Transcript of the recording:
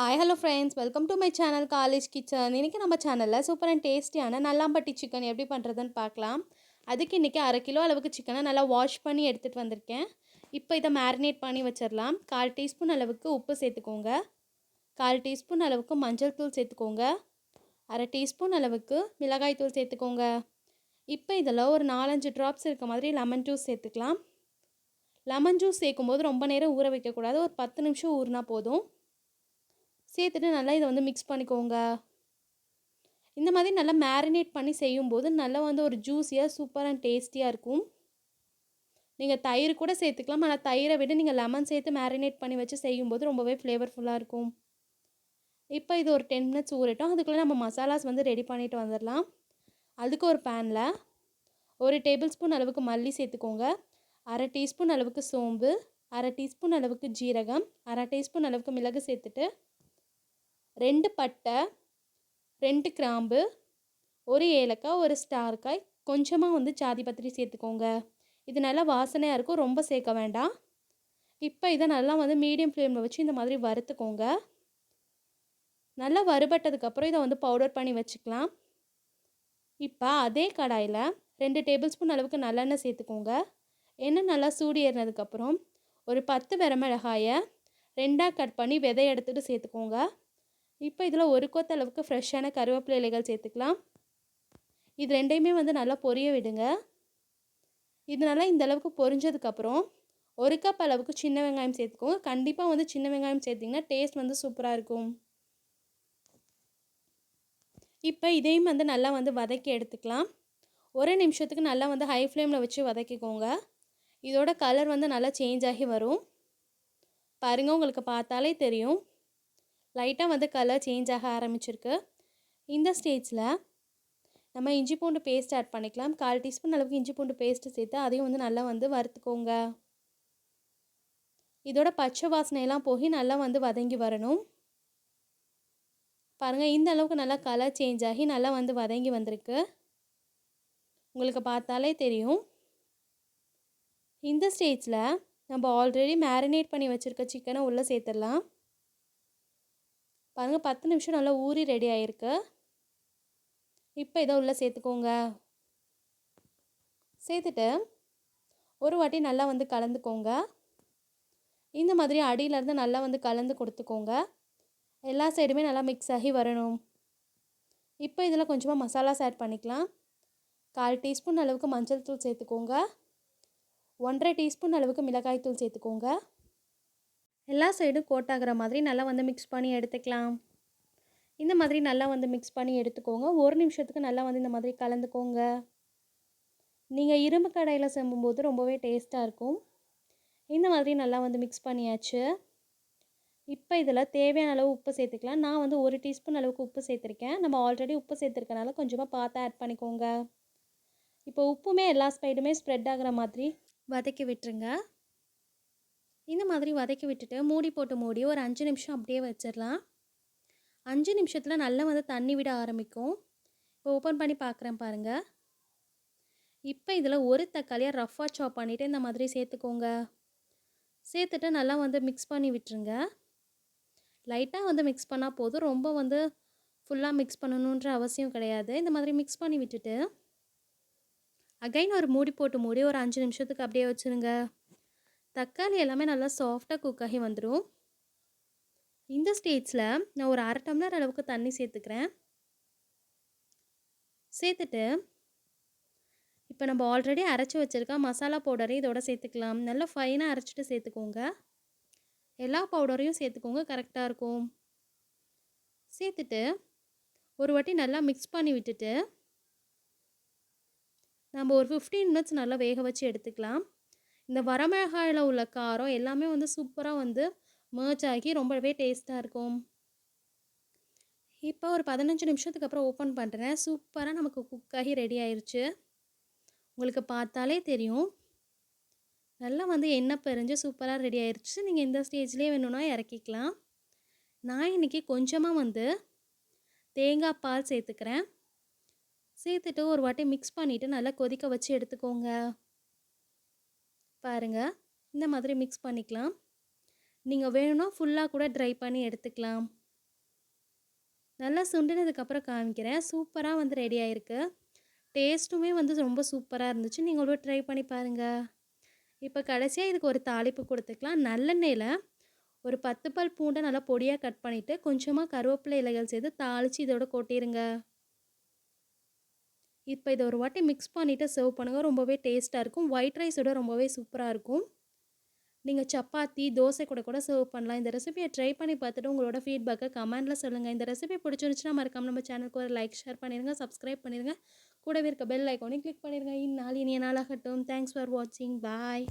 Hi hello friends welcome to my channel college kitchen இன்றைக்கி நம்ம சேனலில் சூப்பர் அண்ட் டேஸ்டியான நல்லாம்பட்டி சிக்கன் எப்படி பண்ணுறதுன்னு பார்க்கலாம். அதுக்கு இன்றைக்கி அரை கிலோ அளவுக்கு சிக்கனை நல்லா வாஷ் பண்ணி எடுத்துகிட்டு வந்திருக்கேன். இப்போ இதை மேரினேட் பண்ணி வச்சிடலாம். கால் டீஸ்பூன் அளவுக்கு உப்பு சேர்த்துக்கோங்க. கால் டீஸ்பூன் அளவுக்கு மஞ்சள் தூள் சேர்த்துக்கோங்க. அரை டீஸ்பூன் அளவுக்கு மிளகாய் தூள் சேர்த்துக்கோங்க. இப்போ இதில் ஒரு நாலஞ்சு ட்ராப்ஸ் இருக்க மாதிரி லெமன் ஜூஸ் சேர்த்துக்கலாம். லெமன் ஜூஸ் சேர்க்கும்போது ரொம்ப நேரம் ஊற வைக்கக்கூடாது. ஒரு பத்து நிமிஷம் ஊறினா போதும். சேர்த்துட்டு நல்லா இதை வந்து மிக்ஸ் பண்ணிக்கோங்க. இந்த மாதிரி நல்லா மேரினேட் பண்ணி செய்யும்போது நல்லா வந்து ஒரு ஜூஸியாக சூப்பர் அண்ட் டேஸ்டியாக இருக்கும். நீங்கள் தயிர் கூட சேர்த்துக்கலாம். ஆனால் தயிரை விட நீங்கள் லெமன் சேர்த்து மேரினேட் பண்ணி வச்சு செய்யும்போது ரொம்பவே ஃப்ளேவர்ஃபுல்லாக இருக்கும். இப்போ இது ஒரு டென் மினிட்ஸ் ஊறட்டும். அதுக்குள்ளே நம்ம மசாலாஸ் வந்து ரெடி பண்ணிட்டு வந்துடலாம். அதுக்கு ஒரு பேனில் ஒரு டேபிள் ஸ்பூன் அளவுக்கு மல்லி சேர்த்துக்கோங்க. அரை டீஸ்பூன் அளவுக்கு சோம்பு அரை டீஸ்பூன் அளவுக்கு ஜீரகம் அரை டீஸ்பூன் அளவுக்கு மிளகு சேர்த்துட்டு ரெண்டு பட்டை ரெண்டு கிராம்பு ஒரு ஏலக்காய் ஒரு ஸ்டார்க்காய் கொஞ்சமாக வந்து ஜாதி பத்திரி சேர்த்துக்கோங்க. இது நல்லா வாசனையாக இருக்கும். ரொம்ப சேர்க்க வேண்டாம். இப்போ இதை நல்லா வந்து மீடியம் ஃப்ளேமில் வச்சு இந்த மாதிரி வறுத்துக்கோங்க. நல்லா வறுபட்டதுக்கப்புறம் இதை வந்து பவுடர் பண்ணி வச்சுக்கலாம். இப்போ அதே கடாயில் ரெண்டு டேபிள் ஸ்பூன் அளவுக்கு நல்லெண்ணெய் சேர்த்துக்கோங்க. எண்ணெய் நல்லா சூடு ஏறினதுக்கப்புறம் ஒரு பத்து வரமிளகாயை ரெண்டாக கட் பண்ணி விதை எடுத்துகிட்டு சேர்த்துக்கோங்க. இப்போ இதில் ஒரு கொத்த அளவுக்கு ஃப்ரெஷ்ஷான கருவேப்பிலை இலைகள் சேர்த்துக்கலாம். இது ரெண்டையுமே வந்து நல்லா பொரிய விடுங்க. இது நல்லா இந்த அளவுக்கு பொரிஞ்சதுக்கப்புறம் ஒரு கப் அளவுக்கு சின்ன வெங்காயம் சேர்த்துக்கோங்க. கண்டிப்பாக வந்து சின்ன வெங்காயம் சேர்த்திங்கன்னா டேஸ்ட் வந்து சூப்பராக இருக்கும். இப்போ இதையும் வந்து நல்லா வந்து வதக்கி எடுத்துக்கலாம். ஒரு நிமிஷத்துக்கு நல்லா வந்து ஹை ஃப்ளேமில் வச்சு வதக்கிக்கோங்க. இதோட கலர் வந்து நல்லா சேஞ்ச் ஆகி வரும். பாருங்கள் உங்களுக்கு பார்த்தாலே தெரியும். லைட்டாக வந்து கலர் சேஞ்ச் ஆக ஆரம்பிச்சிருக்கு. இந்த ஸ்டேஜில் நம்ம இஞ்சி பூண்டு பேஸ்ட் ஆட் பண்ணிக்கலாம். கால் டீஸ்பூன் அளவுக்கு இஞ்சி பூண்டு பேஸ்ட்டு சேர்த்து அதையும் வந்து நல்லா வந்து வறுத்துக்கோங்க. இதோட பச்சை வாசனையெல்லாம் போய் நல்லா வந்து வதங்கி வரணும். பாருங்கள் இந்த அளவுக்கு நல்லா கலர் சேஞ்ச் ஆகி நல்லா வந்து வதங்கி வந்திருக்கு. உங்களுக்கு பார்த்தாலே தெரியும். இந்த ஸ்டேஜில் நம்ம ஆல்ரெடி மேரினேட் பண்ணி வச்சுருக்க சிக்கனை உள்ளே சேர்த்துடலாம். பாருங்கள் பத்து நிமிஷம் நல்லா ஊறி ரெடி ஆகிருக்கு இப்போ இதை உள்ளே சேர்த்துக்கோங்க. சேர்த்துட்டு ஒரு வாட்டி நல்லா வந்து கலந்துக்கோங்க. இந்த மாதிரி அடியிலேருந்து நல்லா வந்து கலந்து கொடுத்துக்கோங்க. எல்லா சைடுமே நல்லா மிக்ஸ் ஆகி வரணும். இப்போ இதில் கொஞ்சமாக மசாலாஸ் ஆட் பண்ணிக்கலாம். கால் டீஸ்பூன் அளவுக்கு மஞ்சள் தூள் சேர்த்துக்கோங்க. ஒன்றரை டீஸ்பூன் அளவுக்கு மிளகாய் தூள் சேர்த்துக்கோங்க. எல்லா சைடும் கோட் ஆகிற மாதிரி நல்லா வந்து மிக்ஸ் பண்ணி எடுத்துக்கலாம். இந்த மாதிரி நல்லா வந்து மிக்ஸ் பண்ணி எடுத்துக்கோங்க. ஒரு நிமிஷத்துக்கு நல்லா வந்து இந்த மாதிரி கலந்துக்கோங்க. நீங்கள் இரும்பு கடையில் செம்பும்போது ரொம்பவே டேஸ்ட்டாக இருக்கும். இந்த மாதிரி நல்லா வந்து மிக்ஸ் பண்ணியாச்சு. இப்போ இதில் தேவையான அளவு உப்பு சேர்த்துக்கலாம். நான் வந்து ஒரு டீஸ்பூன் அளவுக்கு உப்பு சேர்த்துருக்கேன். நம்ம ஆல்ரெடி உப்பு சேர்த்துருக்கனால கொஞ்சமாக பார்த்து ஆட் பண்ணிக்கோங்க. இப்போ உப்புமே எல்லா ஸ்பைடுமே ஸ்ப்ரெட் ஆகிற மாதிரி வதக்கி விட்டுருங்க. இந்த மாதிரி வதக்கி விட்டுட்டு மூடி போட்டு மூடி ஒரு அஞ்சு நிமிஷம் அப்படியே வச்சிடலாம். அஞ்சு நிமிஷத்தில் நல்லா வந்து தண்ணி விட ஆரம்பிக்கும். இப்போ ஓப்பன் பண்ணி பார்க்குறேன் பாருங்கள் இப்போ இதில் ஒரு தக்காளியாக ரஃப்பாக சாப் பண்ணிவிட்டு இந்த மாதிரி சேர்த்துக்கோங்க. சேர்த்துட்டு நல்லா வந்து மிக்ஸ் பண்ணி விட்டுருங்க. லைட்டாக வந்து மிக்ஸ் பண்ணால் போதும். ரொம்ப வந்து ஃபுல்லாக மிக்ஸ் பண்ணணுன்ற அவசியம் கிடையாது. இந்த மாதிரி மிக்ஸ் பண்ணி விட்டுட்டு அகைன் ஒரு மூடி போட்டு மூடி ஒரு அஞ்சு நிமிஷத்துக்கு அப்படியே வச்சுருங்க. தக்காளி எல்லாமே நல்லா சாஃப்டாக குக் ஆகி வந்துடும் இந்த ஸ்டேஜில் நான் ஒரு அரை டம்ளர் அளவுக்கு தண்ணி சேர்த்துக்கிறேன். சேர்த்துட்டு இப்போ நம்ம ஆல்ரெடி அரைச்சி வச்சுருக்க மசாலா பவுடரை இதோட சேர்த்துக்கலாம். நல்லா ஃபைனாக அரைச்சிட்டு சேர்த்துக்கோங்க. எல்லா பவுடரையும் சேர்த்துக்கோங்க கரெக்டாக இருக்கும். சேர்த்துட்டு ஒரு வாட்டி நல்லா மிக்ஸ் பண்ணி விட்டுட்டு நம்ம ஒரு ஃபிஃப்டீன் மினிட்ஸ் நல்லா வேக வச்சு எடுத்துக்கலாம். இந்த வரமிளகாயில் உள்ள காரம் எல்லாமே வந்து சூப்பராக வந்து மேர்ச் ஆகி ரொம்பவே டேஸ்ட்டாக இருக்கும். இப்போ ஒரு பதினஞ்சு நிமிஷத்துக்கு அப்புறம் ஓப்பன் பண்ணுறேன் சூப்பராக நமக்கு குக் ஆகி ரெடி ஆயிடுச்சு உங்களுக்கு பார்த்தாலே தெரியும். நல்லா வந்து எண்ணெய் பெருஞ்சு சூப்பராக ரெடி ஆயிடுச்சு நீங்கள் இந்த ஸ்டேஜ்லேயே வேணும்னா இறக்கிக்கலாம். நான் இன்றைக்கி கொஞ்சமாக வந்து தேங்காய் பால் சேர்த்துக்கிறேன். சேர்த்துட்டு ஒரு வாட்டி மிக்ஸ் பண்ணிவிட்டு நல்லா கொதிக்க வச்சு எடுத்துக்கோங்க. பாருங்கள் இந்த மாதிரி மிக்ஸ் பண்ணிக்கலாம். நீங்கள் வேணும்னா ஃபுல்லாக கூட ட்ரை பண்ணி எடுத்துக்கலாம். நல்லா சுண்டினதுக்கப்புறம் காமிக்கிறேன். சூப்பராக வந்து ரெடி ஆகிருக்கு டேஸ்ட்டுமே வந்து ரொம்ப சூப்பராக இருந்துச்சு. நீங்களும் ட்ரை பண்ணி பாருங்கள் இப்போ கடைசியாக இதுக்கு ஒரு தாளிப்பு கொடுத்துக்கலாம். நல்லெண்ணெயில் ஒரு பத்து பல் பூண்டை நல்லா பொடியாக கட் பண்ணிவிட்டு கொஞ்சமாக கருவேப்பிலை இலைகள் சேர்த்து தாளித்து இதோட கொட்டிடுங்க இப்போ இதை ஒரு வாட்டி மிக்ஸ் பண்ணிவிட்டு சர்வ் பண்ணுங்கள் ரொம்பவே டேஸ்ட்டாக இருக்கும். ஒயிட் ரைஸோட ரொம்பவே சூப்பராக இருக்கும். நீங்கள் சப்பாத்தி தோசை கூட கூட சர்வ் பண்ணலாம். இந்த ரெசிபியை ட்ரை பண்ணி பார்த்துட்டு உங்களோட ஃபீட்பேக்கை கமெண்டில் சொல்லுங்கள் இந்த ரெசிபி பிடிச்சிருந்துச்சுன்னா மறக்காம நம்ம சேனலுக்கு ஒரு லைக் ஷேர் பண்ணிடுங்க சப்ஸ்கிரைப் பண்ணிடுங்க கூடவே இருக்க பெல் ஐக்கானையும் கிளிக் பண்ணிடுங்க இந்நாள் இனிய நாளாகட்டும். தேங்க்ஸ் ஃபார் வாட்சிங் பாய்